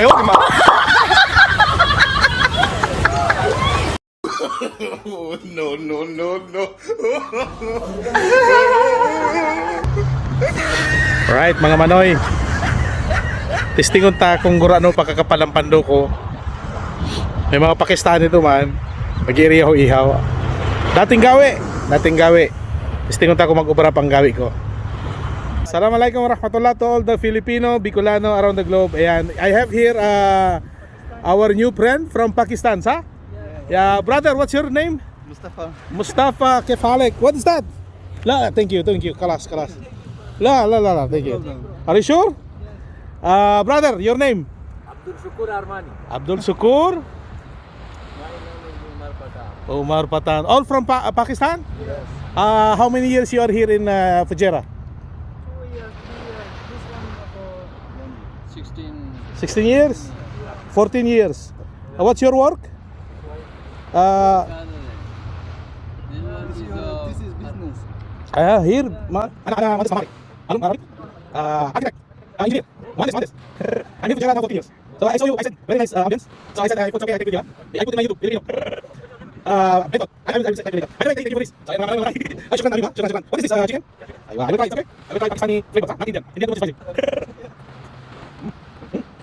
kayo, di ba? no, no, no, no. Alright, mga manoy. Testingon ta kung gurano pagkakapal ang pando ko. May mga Pakistani ito man. Mag-iriya ho ihaw. Dating gawi. Dating gawi. Testingon ta kung mag-ubra pang gawi ko. Assalamualaikum warahmatullah to all the Filipino, Bicolano around the globe. Ayan, I have here uh, our new friend from Pakistan, sa? Yeah, brother, what's your name? Mustafa. Mustafa Kefalek. What is that? La, thank you, thank you. Kalas, kalas. La, la, la, la, thank you. Are you sure? Uh, brother, your name? Abdul Shukur Armani. Abdul Sukur My name is Umar Patan. Umar Patan. All from pa- Pakistan? Yes. Uh, how many years you are here in uh, Fujairah? 16. 16 years? 14 years. Uh, what's your work? Uh, This one is uh, This is business. uh, here, ma أنا أنا مهندس معماري. معلوم معماري. Uh, architect. Uh, engineer. مهندس مهندس. I'm here in Fujairah now 14 years. So I saw you, I said, very nice uh, ambience. So I said, I put okay, I take video. I put in my YouTube, Filipino. Uh, method. I will, I will say, I will. By the way, thank you for this. So, ayun, maraming maraming. Ah, shukran, Habiba. Shukran, shukran. What is this, uh, chicken? Aywa, I will try, it's okay? I will try Pakistani flavor, ha? Not Indian. Indian food is spicy.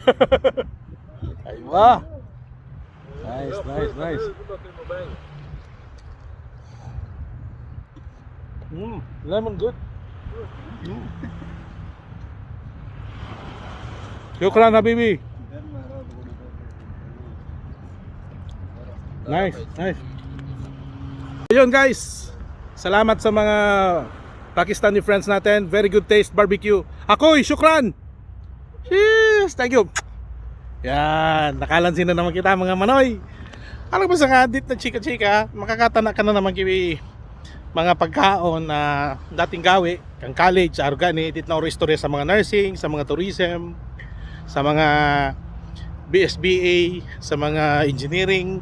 Aywa! Nice, nice, nice. Mm, lemon good. Mm. Shukran Habibi. Nice, nice. Ayun guys. Salamat sa mga Pakistani friends natin. Very good taste barbecue. Ako'y shukran. Cheers. Thank you. Yan, nakalansin na naman kita mga manoy. Alam mo sa kadit na chika-chika, makakatana ka na naman kiwi. Mga pagkaon na dating gawi kang college sa organi dit na istorya sa mga nursing sa mga tourism sa mga BSBA sa mga engineering.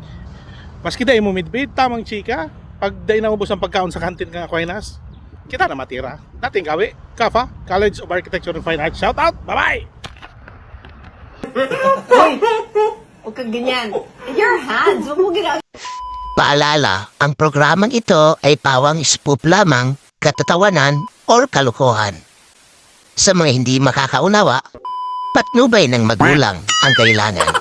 Maski dahil mo midbid tamang chika pag dahil na ubos ang pagkaon sa kantin kang Aquinas kita na matira. Dating gawi Kafa College of Architecture and Fine Arts. Shout out! Bye bye Huwag kang ganyan. Your hands. Huwag mo ginagawa. Paalala, ang programang ito ay pawang spoof lamang, katatawanan, or kalokohan. Sa mga hindi makakaunawa, patnubay ng magulang ang kailangan.